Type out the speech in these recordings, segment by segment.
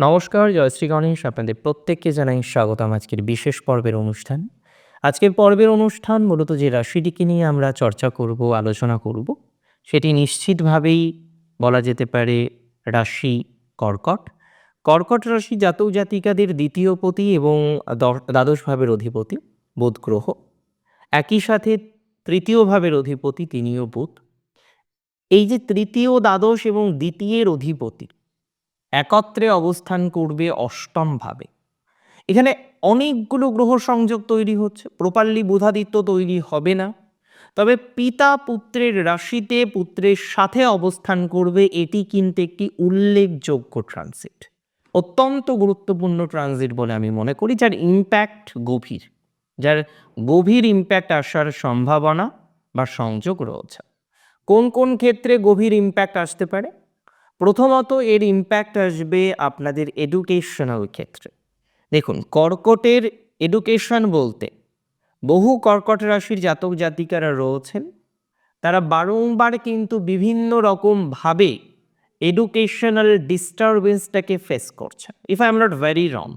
নমস্কার, জয়শ্রী গণেশ, আপনাদের প্রত্যেককে জানাই স্বাগতম আজকের বিশেষ পর্বের অনুষ্ঠান। আজকের পর্বের অনুষ্ঠান মূলত যে রাশিটিকে নিয়ে আমরা চর্চা করব, আলোচনা করব, সেটি নিশ্চিতভাবেই বলা যেতে পারে রাশি কর্কট। কর্কট রাশি জাতক জাতিকাদের দ্বিতীয় পতি এবং দ- দ্বাদশ ভাবের অধিপতি বুধ গ্রহ। একই সাথে তৃতীয় ভাবের অধিপতি তিনিও বুধ। এই যে তৃতীয়, দ্বাদশ এবং দ্বিতীয়ের অধিপতি একত্রে অবস্থান করবে অষ্টম ভাবে এখানে অনেকগুলো গ্রহ সংযোগ তৈরি হচ্ছে, প্রপারলি বুধাদিত্য তৈরি হবে না। তবে পিতা পুত্রের রাশিতে পুত্রের সাথে অবস্থান করবে, এটি কিন্তু একটি উল্লেখযোগ্য ট্রানজিট অত্যন্ত গুরুত্বপূর্ণ ট্রানজিট বলে আমি মনে করি, যার ইম্প্যাক্ট গভীর, যার গভীর ইম্প্যাক্ট আসার সম্ভাবনা বা সংযোগ রয়েছে। কোন কোন ক্ষেত্রে গভীর ইম্প্যাক্ট আসতে পারে? প্রথমত এর ইম্প্যাক্ট আসবে আপনাদের এডুকেশনাল ক্ষেত্রে। দেখুন, কর্কটের এডুকেশন বলতে বহু কর্কট রাশির জাতক জাতিকারা রয়েছেন। তারা বারংবার কিন্তু বিভিন্ন রকমভাবে এডুকেশনাল ডিস্টারবেন্সটাকে ফেস করছেন if I am not very wrong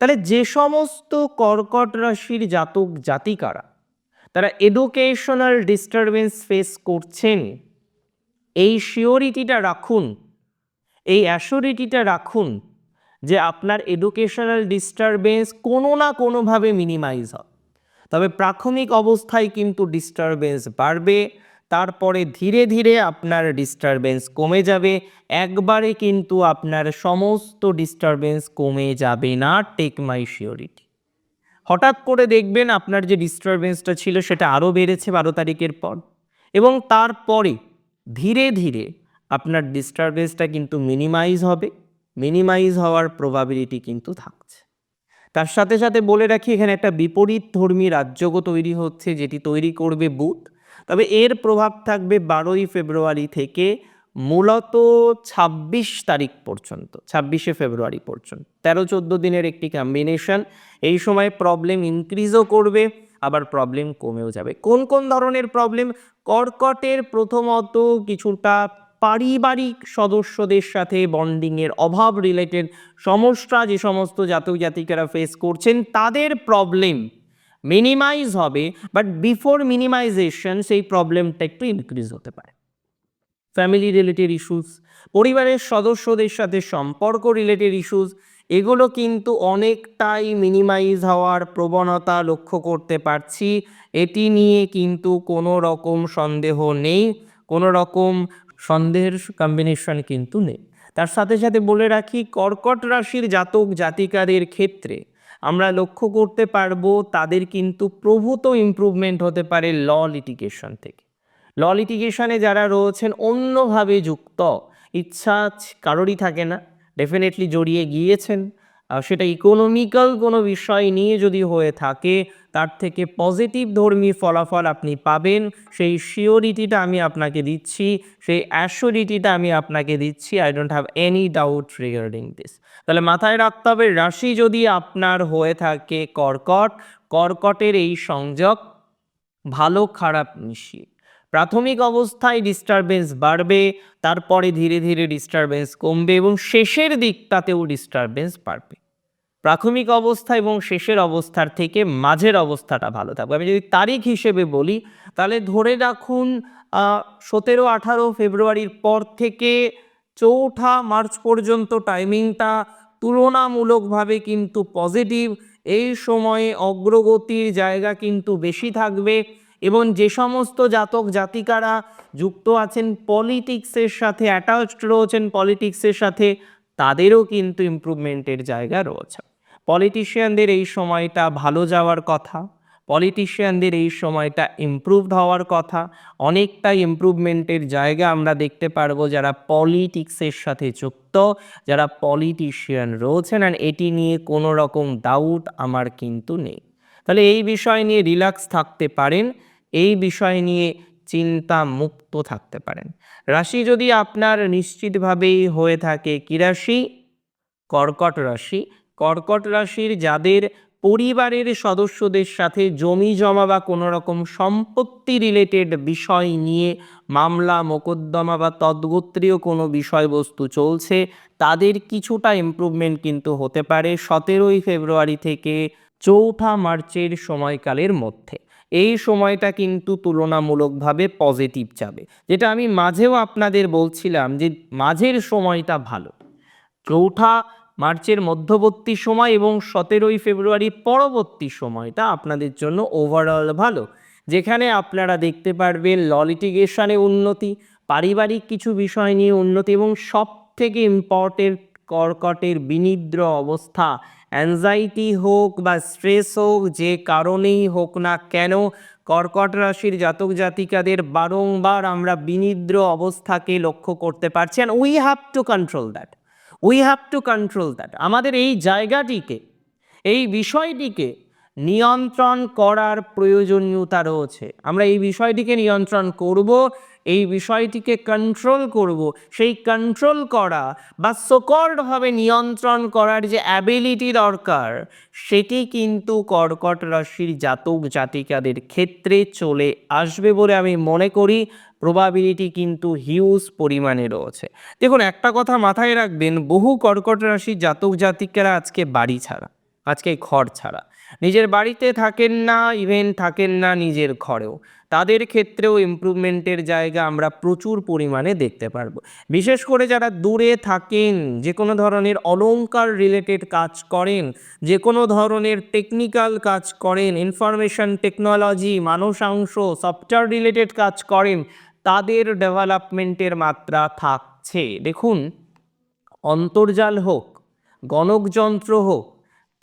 তাহলে যে সমস্ত কর্কট রাশির জাতক জাতিকারা তারা এডুকেশনাল ডিস্টারবেন্স ফেস করছেন এই শিওরিটিটা রাখুন, এই অ্যাসিওরিটিটা রাখুন যে আপনার এডুকেশনাল ডিস্টারবেন্স কোনো না কোনোভাবে মিনিমাইজ হয়। তবে প্রাথমিক অবস্থায় কিন্তু ডিস্টারবেন্স বাড়বে, তারপরে ধীরে ধীরে আপনার ডিস্টারবেন্স কমে যাবে, একবারে কিন্তু আপনার সমস্ত ডিস্টারবেন্স কমে যাবে না, টেক মাই শিওরিটি হঠাৎ করে দেখবেন আপনার যে ডিস্টারবেন্সটা ছিল সেটা আরও বেড়েছে বারো তারিখের পর এবং তারপরে ধীরে ধীরে আপনার ডিস্টারবেন্সটা কিন্তু মিনিমাইজ হবে মিনিমাইজ হওয়ার প্রবাবিলিটি কিন্তু থাকছে। তার সাথে সাথে বলে রাখি, এখানে একটা বিপরীত ধর্মী রাজ্যগো তৈরি হচ্ছে, যেটি তৈরি করবে বুধ। তবে এর প্রভাব থাকবে বারোই ফেব্রুয়ারি থেকে মূলত ছাব্বিশ তারিখ পর্যন্ত, ছাব্বিশে ফেব্রুয়ারি পর্যন্ত। তেরো চোদ্দ দিনের একটি কম্বিনেশন এই সময় প্রবলেম ইনক্রিজও করবে। আবার প্রবলেম কমেও যাবে। কোন কোন ধরনের প্রবলেম কর্কটের প্রথমত কিছুটা পারিবারিক সদস্যদের সাথে বন্ডিংয়ের অভাব রিলেটেড সমস্যা, যে সমস্ত জাতক জাতিকারা ফেস করছেন, তাদের প্রবলেম মিনিমাইজ হবে বাট বিফোর মিনিমাইজেশন সেই প্রবলেমটা একটু ইনক্রিজ হতে পারে। ফ্যামিলি রিলেটেড ইস্যুস পরিবারের সদস্যদের সাথে সম্পর্ক রিলেটেড ইস্যুস এগুলো কিন্তু অনেকটাই মিনিমাইজ হওয়ার প্রবণতা লক্ষ্য করতে পারছি। এটি নিয়ে কিন্তু কোনো রকম সন্দেহ নেই, কোনো রকম সন্দেহের কম্বিনেশন কিন্তু নেই। তার সাথে সাথে বলে রাখি, কর্কট রাশির জাতক জাতিকাদের ক্ষেত্রে আমরা লক্ষ্য করতে পারব তাদের কিন্তু প্রভূত ইমপ্রুভমেন্ট হতে পারে ল লিটিগেশন থেকে। ল লিটিগেশনে যারা রয়েছেন অন্যভাবে যুক্ত, ইচ্ছা কারোরই থাকে না। ডেফিনেটলি জড়িয়ে গিয়েছেন। সেটা ইকোনমিক্যাল কোনো বিষয় নিয়ে যদি হয়ে থাকে, তার থেকে পজিটিভ ধর্মী ফলাফল আপনি পাবেন। সেই শিওরিটিটা আমি আপনাকে দিচ্ছি, সেই অ্যাসিওরিটিটা আমি আপনাকে দিচ্ছি। I don't have any doubt regarding this তাহলে মাথায় রাখতে হবে, রাশি যদি আপনার হয়ে থাকে কর্কট, কর্কটের এই সংযোগ ভালো খারাপ মিশিয়ে। প্রাথমিক অবস্থায় ডিস্টারবেন্স বাড়বে, তারপরে ধীরে ধীরে ডিস্টারবেন্স কমবে এবং শেষের দিকটাতেও ডিস্টারবেন্স বাড়বে। প্রাথমিক অবস্থা এবং শেষের অবস্থার থেকে মাঝের অবস্থাটা ভালো থাকবে। আমি যদি তারিখ হিসেবে বলি, তাহলে ধরে রাখুন সতেরো, আঠারো ফেব্রুয়ারির পর থেকে চৌঠা মার্চ পর্যন্ত টাইমিংটা তুলনামূলকভাবে কিন্তু পজিটিভ এই সময়ে অগ্রগতির জায়গা কিন্তু বেশি থাকবে। এবং যে সমস্ত জাতক জাতিকারা যুক্ত আছেন পলিটিক্সের সাথে অ্যাটাচড রয়েছেন পলিটিক্সের সাথে, তাদেরও কিন্তু ইমপ্রুভমেন্টের জায়গা রয়েছে। পলিটিশিয়ানদের এই সময়টা ভালো যাওয়ার কথা পলিটিশিয়ানদের এই সময়টা ইমপ্রুভড হওয়ার কথা অনেকটা ইমপ্রুভমেন্টের জায়গা আমরা দেখতে পারব যারা পলিটিক্সের সাথে যুক্ত, যারা পলিটিশিয়ান রয়েছেন আর এটি নিয়ে কোনো রকম ডাউট আমার কিন্তু নেই। তাহলে এই বিষয় নিয়ে রিল্যাক্স থাকতে পারেন। এই বিষয় নিয়ে চিন্তা মুক্ত থাকতে পারেন। রাশি যদি আপনার নিশ্চিতভাবেই হয়ে থাকে, কি রাশি? কর্কট রাশি। কর্কট রাশির যাদের পরিবারের সদস্যদের সাথে জমি জমা বা কোনো রকম সম্পত্তি রিলেটেড বিষয় নিয়ে মামলা, মোকদ্দমা বা তদ্গোত্রীয় কোনো বিষয়বস্তু চলছে, তাদের কিছুটা ইমপ্রুভমেন্ট কিন্তু হতে পারে সতেরোই ফেব্রুয়ারি থেকে চৌঠা মার্চের সময়কালের মধ্যে। এই সময়টা কিন্তু তুলনামূলকভাবে পজিটিভ যাবে যেটা আমি মাঝেও আপনাদের বলছিলাম যে মাঝের সময়টা ভালো। চৌঠা মার্চের মধ্যবর্তী সময় এবং সতেরোই ফেব্রুয়ারি পরবর্তী সময়টা আপনাদের জন্য ওভারঅল ভালো। যেখানে আপনারা দেখতে পারবেন ল লিটিগেশনে উন্নতি, পারিবারিক কিছু বিষয় নিয়ে উন্নতি এবং সব থেকে ইম্পর্টেন্ট কর্কটের বিনিদ্র অবস্থা। অ্যাংজাইটি হোক বা স্ট্রেস হোক, যে কারণেই হোক না কেন, কর্কট রাশির জাতক জাতিকাদের বারংবার আমরা বিনিদ্র অবস্থাকে লক্ষ্য করতে পারছি। And we have to control that we have to control that আমাদের এই জায়গাটিকে, এই বিষয়টিকে নিয়ন্ত্রণ করার প্রয়োজনীয়তা রয়েছে। আমরা এই বিষয়টিকে নিয়ন্ত্রণ করব এই বিষয়টিকে কন্ট্রোল করব। সেই কন্ট্রোল করা বা সকর্ডভাবে নিয়ন্ত্রণ করার যে অ্যাবিলিটি দরকার, সেটি কিন্তু কর্কট রাশির জাতক জাতিকাদের ক্ষেত্রে চলে আসবে বলে আমি মনে করি। প্রবাবিলিটি কিন্তু হিউজ পরিমাণে রয়েছে। দেখুন, একটা কথা মাথায় রাখবেন, বহু কর্কট রাশির জাতক জাতিকারা আজকে বাড়ি ছাড়া। আজকে ঘর ছাড়া। নিজের বাড়িতে থাকেন না ইভেন থাকেন না নিজের ঘরেও। তাদের ক্ষেত্রেও ইমপ্রুভমেন্টের জায়গা আমরা প্রচুর পরিমাণে দেখতে পারব। বিশেষ করে যারা দূরে থাকেন যে কোনো ধরনের অলংকার রিলেটেড কাজ করেন যে কোনো ধরনের টেকনিক্যাল কাজ করেন ইনফরমেশন টেকনোলজি মানসাংশ সফটওয়্যার রিলেটেড কাজ করেন, তাদের ডেভেলপমেন্টের মাত্রা থাকছে। দেখুন, অন্তর্জাল হোক, গণকযন্ত্র হোক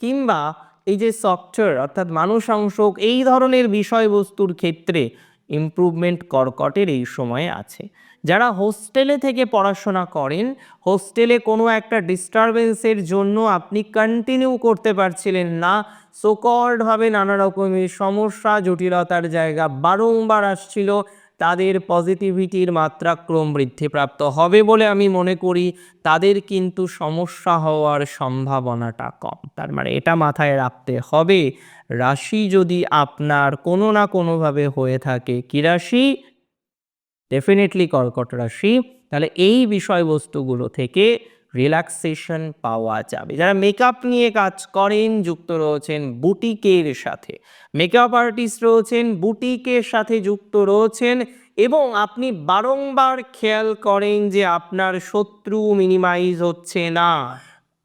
কিংবা এই যে সফটওয়্যার অর্থাৎ মানুষাংশ হোক, এই ধরনের বিষয়বস্তুর ক্ষেত্রে ইমপ্রুভমেন্ট কর্কটের এই সময়ে আছে। যারা হোস্টেলে থেকে পড়াশোনা করেন হোস্টেলে কোনো একটা ডিস্টারবেন্সের জন্য আপনি কন্টিনিউ করতে পারছিলেন না সোকর্ডভাবে নানা রকমের সমস্যা, জটিলতার জায়গা বারংবার আসছিল তাদের পজিটিভিটির মাত্রা ক্রম বৃদ্ধিপ্রাপ্ত হবে বলে আমি মনে করি। তাদের কিন্তু সমস্যা হওয়ার সম্ভাবনাটা কম। তার মানে এটা মাথায় রাখতে হবে। রাশি যদি আপনার কোনো না কোনোভাবে হয়ে থাকে কি রাশি? ডেফিনেটলি কর্কট রাশি। তাহলে এই বিষয়বস্তুগুলো থেকে রিল্যাক্সেশন পাওয়া যাবে। যারা মেকআপ নিয়ে কাজ করেন, যুক্ত রয়েছেন বুটিকের সাথে। মেকআপ আর্টিস্ট রয়েছেন বুটিকের সাথে যুক্ত রয়েছেন এবং আপনি বারংবার খেয়াল করেন যে আপনার শত্রু মিনিমাইজ হচ্ছে না।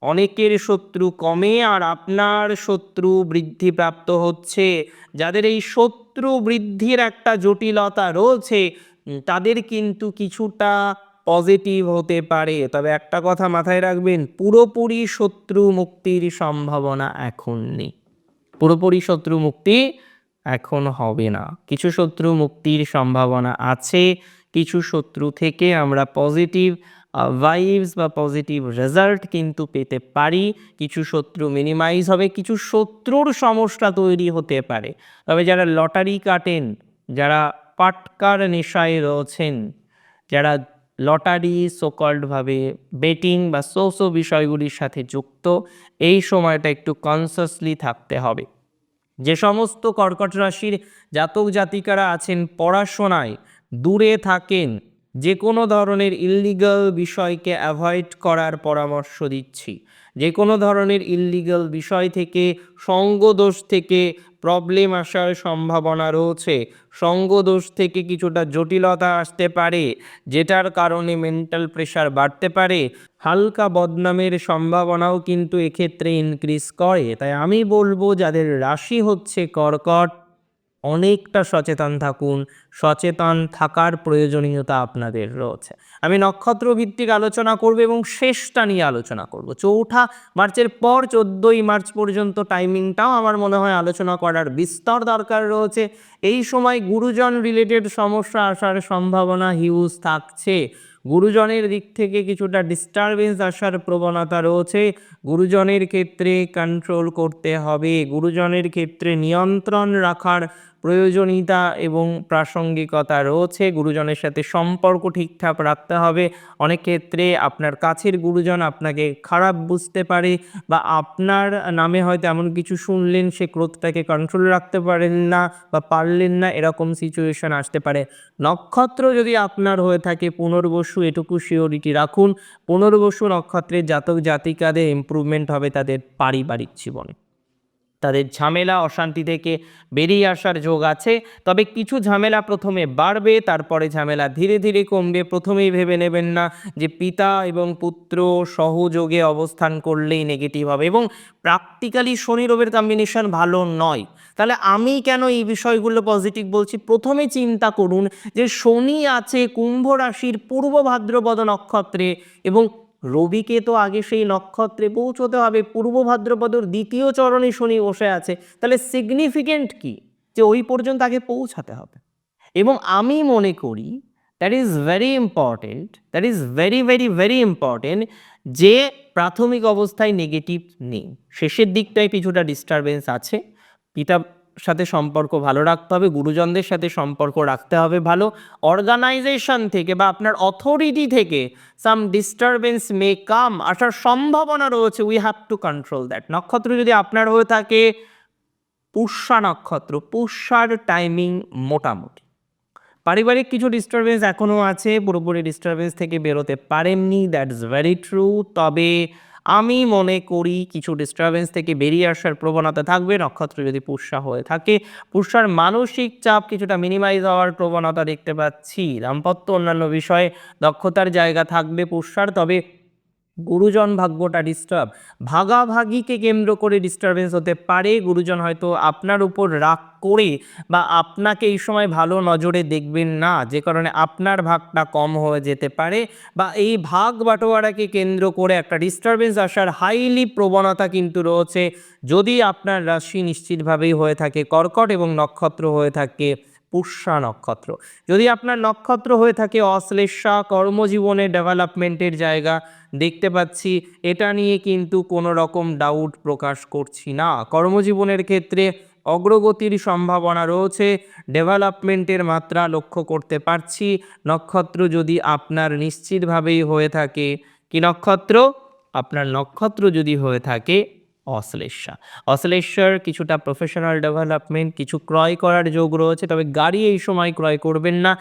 অনেকের শত্রু কমে আর আপনার শত্রু বৃদ্ধিপ্রাপ্ত হচ্ছে। যাদের এই শত্রু বৃদ্ধির একটা জটিলতা রয়েছে, তাদের কিন্তু কিছুটা পজিটিভ হতে পারে। তবে একটা কথা মাথায় রাখবেন, পুরোপুরি শত্রু মুক্তির সম্ভাবনা এখন নেই। পুরোপুরি শত্রু মুক্তি এখন হবে না। কিছু শত্রু মুক্তির সম্ভাবনা আছে, কিছু শত্রু থেকে আমরা পজিটিভ ভাইবস বা পজিটিভ রেজাল্ট কিন্তু পেতে পারি। কিছু শত্রু মিনিমাইজ হবে, কিছু শত্রুর সমস্যা তৈরি হতে পারে। তবে যারা লটারি কাটেন, যারা পাটকার নেশায় রয়েছেন, যারা লটারি সোকল্ডভাবে বেটিং বা সো সো বিষয়গুলির সাথে যুক্ত, এই সময়টা একটু কনসাসলি থাকতে হবে। যে সমস্ত কর্কট রাশির জাতক জাতিকারা আছেন, পড়াশোনায় দূরে থাকেন যে কোনো ধরনের ইল্লিগাল বিষয়কে অ্যাভয়েড করার পরামর্শ দিচ্ছি। যে কোনো ধরনের ইল্লিগাল বিষয় থেকে, সঙ্গদোষ থেকে প্রবলেম আসার সম্ভাবনা রয়েছে। সঙ্গদোষ থেকে কিছুটা জটিলতা আসতে পারে, যেটার কারণে মেন্টাল প্রেশার বাড়তে পারে। হালকা বদনামের সম্ভাবনাও কিন্তু এক্ষেত্রে ইনক্রিজ করে। তাই আমি বলব, যাদের রাশি হচ্ছে কর্কট অনেকটা সচেতন থাকুন। সচেতন থাকার প্রয়োজনীয়তা আপনাদের রয়েছে। আমি নক্ষত্র ভিত্তিক আলোচনা করব এবং শেষটা নিয়ে আলোচনা করব। চৌঠা মার্চের পর চোদ্দোই মার্চ পর্যন্ত টাইমিংটাও আমার মনে হয় আলোচনা করার বিস্তর দরকার রয়েছে। এই সময় গুরুজন রিলেটেড সমস্যা আসার সম্ভাবনা হিউজ থাকছে। গুরুজনের দিক থেকে কিছুটা ডিস্টারবেন্স আসার প্রবণতা রয়েছে। গুরুজনের ক্ষেত্রে কন্ট্রোল করতে হবে। গুরুজনের ক্ষেত্রে নিয়ন্ত্রণ রাখার প্রয়োজনীয়তা এবং প্রাসঙ্গিকতা রয়েছে। গুরুজনের সাথে সম্পর্ক ঠিকঠাক রাখতে হবে। অনেক ক্ষেত্রে আপনার কাছের গুরুজন আপনাকে খারাপ বুঝতে পারে বা আপনার নামে হয়তো এমন কিছু শুনলেন, সে ক্রোধটাকে কন্ট্রোল রাখতে পারেন না বা পারলেন না, এরকম সিচুয়েশন আসতে পারে। নক্ষত্র যদি আপনার হয়ে থাকে, পুনর্বসু, এটুকু শিওরিটি রাখুন। পুনর্বসু নক্ষত্রের জাতক জাতিকাদের ইমপ্রুভমেন্ট হবে তাদের পারিবারিক জীবনে। তাদের ঝামেলা, অশান্তি থেকে বেরিয়ে আসার যোগ আছে। তবে কিছু ঝামেলা প্রথমে বাড়বে, তারপরে ঝামেলা ধীরে ধীরে কমবে। প্রথমেই ভেবে নেবেন না যে পিতা এবং পুত্র সহযোগে অবস্থান করলেই নেগেটিভ হবে এবং প্র্যাকটিক্যালি শনি রবির কম্বিনেশন ভালো নয়। তাহলে আমি কেন এই বিষয়গুলো পজিটিভ বলছি? প্রথমে চিন্তা করুন যে শনি আছে কুম্ভ রাশির পূর্ব ভাদ্রপদ নক্ষত্রে এবং রবিকে তো আগে সেই নক্ষত্রে পৌঁছতে হবে। পূর্ব ভাদ্রপদর দ্বিতীয় চরণে শনি বসে আছে। তাহলে সিগনিফিকেন্ট কি? যে ওই পর্যন্ত আগে পৌঁছাতে হবে। এবং আমি মনে করি that is very important that is very very very important যে প্রাথমিক অবস্থায় নেগেটিভ নেই। শেষের দিকটায় কিছুটা ডিস্টারবেন্স আছে। পিতা সাথে সম্পর্ক ভালো রাখতে হবে, গুরুজনদের সাথে সম্পর্ক রাখতে হবে ভালো। অর্গানাইজেশন থেকে বা আপনার অথরিটি থেকে সাম ডিস্টারবেন্স মে কাম আসার সম্ভাবনা রয়েছে we have to control that নক্ষত্র যদি আপনার হয়ে থাকে, পুষ্যা নক্ষত্র, পুষ্যার টাইমিং মোটামুটি। পারিবারিক কিছু ডিস্টারবেন্স এখনও আছে, পুরোপুরি ডিস্টারবেন্স থেকে বেরোতে পারেননি দ্যাটস ভেরি ট্রু তবে আমি মনে করি কিছু ডিস্টারবেন্স থেকে বেরিয়ে আসার প্রবণতা থাকবে, নক্ষত্র যদি পুষ্যা হয়ে থাকে, পুষ্যার মানসিক চাপ কিছুটা মিনিমাইজ হওয়ার প্রবণতা দেখতে পাচ্ছি। দাম্পত্য অন্যান্য বিষয়ে দক্ষতার জায়গা থাকবে পুষ্যার, তবে গুরুজন ভাগ্যটা ডিস্টার্ব ভাগাভাগিকে কেন্দ্র করে ডিস্টারবেন্স হতে পারে, গুরুজন হয়তো আপনার উপর রাগ করে বা আপনাকে এই সময় ভালো নজরে দেখবেন না, যে কারণে আপনার ভাগটা কম হয়ে যেতে পারে বা এই ভাগ বাটোয়ারাকে কেন্দ্র করে একটা ডিস্টারবেন্স আসার হাইলি প্রবণতা কিন্তু রয়েছে। যদি আপনার রাশি নিশ্চিতভাবেই হয়ে থাকে, কর্কট এবং নক্ষত্র হয়ে থাকে পুষ্যা নক্ষত্র। যদি আপনার নক্ষত্র হয়ে থাকে অশ্লেষা, কর্মজীবনে ডেভেলপমেন্টের জায়গা, দেখতে পাচ্ছি, এটা নিয়ে কিন্তু কোনো রকম ডাউট প্রকাশ করছি না। কর্মজীবনের ক্ষেত্রে অগ্রগতির সম্ভাবনা রয়েছে ডেভেলপমেন্টের মাত্রা লক্ষ্য করতে পারছি। নক্ষত্র যদি আপনার নিশ্চিতভাবেই হয়ে থাকে, কি নক্ষত্র? আপনার নক্ষত্র যদি হয়ে থাকে অশ্লেষা অশ্লেষার কিছুটা প্রফেশনাল ডেভেলপমেন্ট কিছু ক্রয় করার যোগ রয়েছে, তবে গাড়ি এই সময় ক্রয় করবেন না।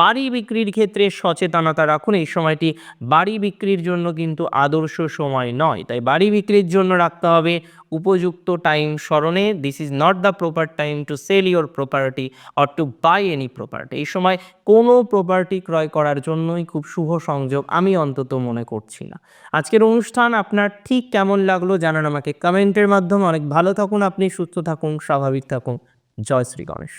বাড়ি বিক্রির ক্ষেত্রে সচেতনতা রাখুন, এই সময়টি বাড়ি বিক্রির জন্য কিন্তু আদর্শ সময় নয়। তাই বাড়ি বিক্রির জন্য রাখতে হবে উপযুক্ত টাইম স্মরণে this is not the proper time to sell your property or to buy any property এই সময় কোনো প্রপার্টি ক্রয় করার জন্যই খুব শুভ সংযোগ আমি অন্তত মনে করছি না। আজকের অনুষ্ঠান আপনার ঠিক কেমন লাগল জানান আমাকে কমেন্টের মাধ্যমে। অনেক ভালো থাকুন, আপনি সুস্থ থাকুন, স্বাভাবিক থাকুন। জয় শ্রী গণেশ।